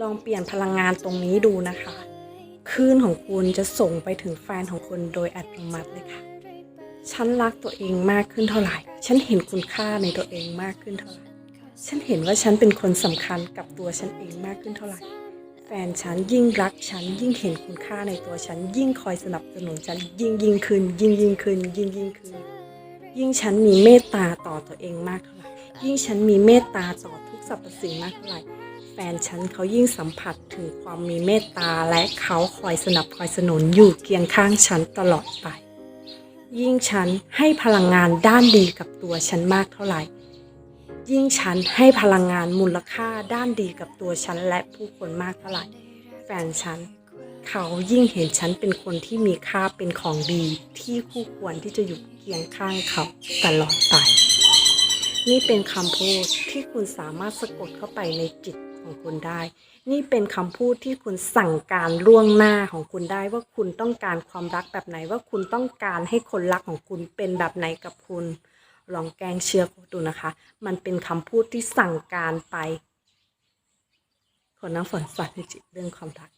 ลองเปลี่ยนพลังงานตรงนี้ดูนะคะคลื่นของคุณจะส่งไปถึงแฟนของคุณโดยอัตโนมัติเลยค่ะ ฉันรักตัวเองมากขึ้นเท่าไหร่ ฉันเห็นคุณค่าในตัวเองมากขึ้นเท่าไหร่ ฉันเห็นว่าฉันเป็นคนสำคัญกับตัวฉันเองมากขึ้นเท่าไหร่ แฟนฉันยิ่งรักฉันยิ่งเห็นคุณค่าในตัวฉัน ยิ่งคอยสนับสนุนฉันยิ่งยิ่งขึ้น ยิ่งยิ่งขึ้น ยิ่งยิ่งขึ้น ยิ่งฉันมีเมตตาต่อตัวเองมากเท่าไหร่ ยิ่งฉันมีเมตตาต่อทุกสรรพสิ่งมากเท่าไหร่ แฟนฉันเขายิ่งสัมผัสถึงความมีเมตตาและเขาคอยสนับคอยสนุนอยู่เคียงข้างฉันตลอดไป ยิ่งฉันให้พลังงานด้านดีกับตัวฉันมากเท่าไหร่ ยิ่งฉันให้พลังงานมูลค่าด้านดีกับตัวฉันและผู้คนมากเท่าไหร่ แฟนฉันเขายิ่งเห็นฉันเป็นคนที่มีค่าเป็นของดีที่คู่ควรที่จะอยู่เคียงข้างเขาตลอดไป นี่เป็นคำพูดที่คุณสามารถสะกดเข้าไปในจิต ของคุณได้ นี่เป็นคำพูดที่คุณสั่งการล่วงหน้าของคุณได้ว่าคุณต้องการความรักแบบไหนว่าคุณต้องการให้คนรักของคุณเป็นแบบไหนกับคุณ ลองแกงเชื่อดูนะคะ มันเป็นคำพูดที่สั่งการไป คนน้ำฝนสัตว์ในจิตเรื่องความรัก